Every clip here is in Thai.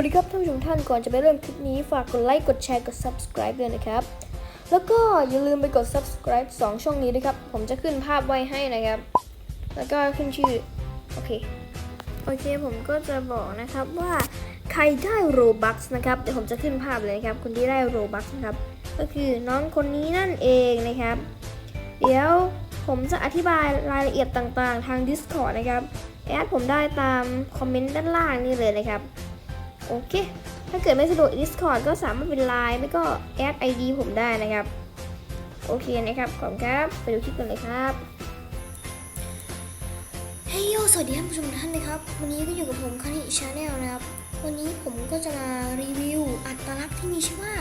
วัสดีครับท่านผู้ชมท่านก่อนจะไปเริ่มคลิปนี้ฝากกดไลค์กดแชร์กด subscribe ด้วยนะครับ แล้วก็อย่าลืมไปกด subscribe 2 ช่องนี้ด้วยครับ ผมจะขึ้นภาพไว้ให้นะครับ แล้วก็ขึ้นชื่อ โอเค โอเคผมก็จะบอกนะครับว่าใครได้โรบัคนะครับเดี๋ยวผมจะขึ้นภาพเลยนะครับ คนที่ได้โรบัคนะครับ ก็คือน้องคนนี้นั่นเองนะครับ เดี๋ยวผมจะอธิบายรายละเอียดต่างๆ ทาง Discord นะครับ แอดผมได้ตามคอมเมนต์ด้านล่างนี่เลยนะครับ โอเค ถ้าเกิดไม่สะดวก Discord ก็สามารถเป็นไลน์ไม่ก็แอด ID ผมได้นะครับ โอเคนะครับขอบคุณครับ ไปดูคลิปกันเลยครับเฮ้ยโยสวัสดีท่านผู้ชมท่านนะครับ วันนี้ก็อยู่กับผมคานิชาแนลนะครับ วันนี้ผมก็จะมารีวิวอัตลักษณ์ที่มีชื่อว่า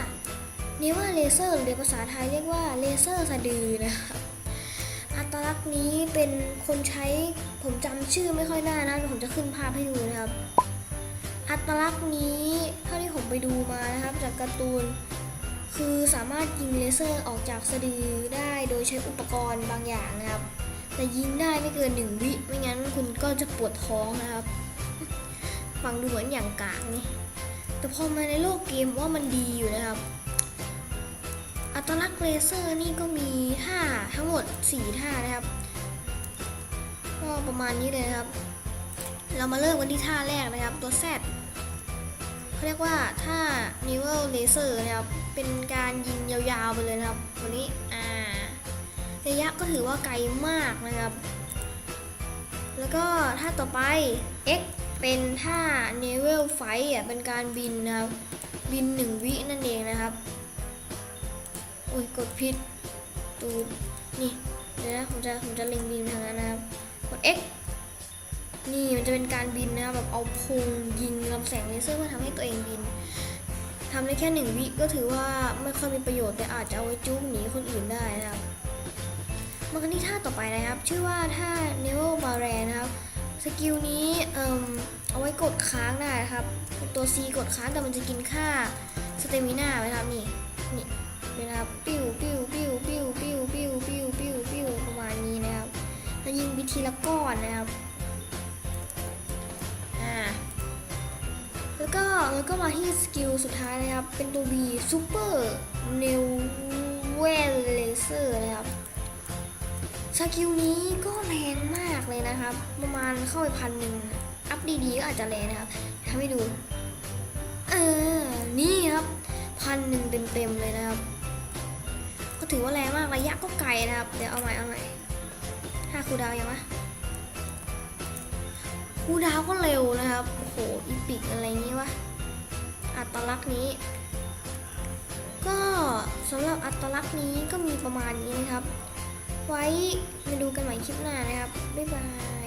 เนว่าเลเซอร์หรือภาษาไทยเรียกว่าเลเซอร์สะดือนะครับอัตลักษณ์นี้เป็นคนใช้ผมจำชื่อไม่ค่อยได้นะผมจะขึ้นภาพให้ดูนะครับ อัตลักษณ์นี้เท่าที่ผมไปดูมานะครับจากการ์ตูน คือสามารถยิงเลเซอร์ออกจากสะดือได้โดยใช้อุปกรณ์บางอย่างนะครับ แต่ยิงได้ไม่เกินหนึ่งวิไม่งั้นคุณก็จะปวดท้องนะครับ ฟังดูเหมือนอย่างกากนี่แต่พอมาในโลกเกมว่ามันดีอยู่นะครับอัตลักษณ์เลเซอร์นี่ก็มีท่าทั้งหมด 4 ท่านะครับ ก็ประมาณนี้เลยครับ มาเริ่มกันที่ท่าแรกนะครับ ตัว Z เขาเรียกว่าท่า n e w e l Laser นะครับ เป็นการยิงยาวๆไปเลยนะครับวันนี้อ่าระยะก็ถือว่าไกลมากนะครับ แล้วก็ท่าต่อไป X เป็นท่า Naval Fight อะเป็นการบินนะครับบินหนึ่งวินั่นเองนะครับโอ้ยกดผิดตูดนี่เดี๋ยวนะผมจะผมจะเล็งบินทางนั้นนะครับกด X นี่มันจะเป็นการบินนะครับแบบเอาพุงยิงลำแสงเลเซอร์เพื่อทำให้ตัวเองบินทำได้แค่หนึ่งวิก็ถือว่าไม่ค่อยมีประโยชน์แต่อาจจะเอาไว้จุ๊กหนีคนอื่นได้นะครับมากันที่ท่าต่อไปนะครับ ชื่อว่าท่า n e v e l b a r a นะครับสกิลนี้เอ่มเอาไว้กดค้างได้ครับ ตัว C กดค้างแต่มันจะกินค่าสเตมิน่าไว้ครับนี่นี่เวลาปิ้วปิ้วปิ้วปิ้วปิ้วปิ้วปิ้วปิ้วปิ้วประมาณนี้นะครับแล้วยิงไปทีละก้อนนะครับ แล้วก็แล้วก็มาที่สกิลสุดท้ายนะครับ เป็นตัว B Super n e w e l Laser นะครับสกิลนี้ก็แรงมากเลยนะครับ ประมาณเข้าไปพันหนึ่งอัพดีๆก็อาจจะแรงนะครับทำให้ดู เออ นี่ครับพันหนึ่งเต็มๆเลยนะครับ ก็ถือว่าแรงมากระยะก็ไกลนะครับ เดี๋ยวเอาใหม่เอาใหม่ห้าคูดาวยังวะคูดาวก็เร็วนะครับโอีปิกอะไรงี้วะ อัตลักษณ์นี้ ก็สำหรับอัตลักษณ์นี้ก็มีประมาณนี้นะครับ ไว้มาดูกันใหม่คลิปหน้านะครับ บ๊ายบาย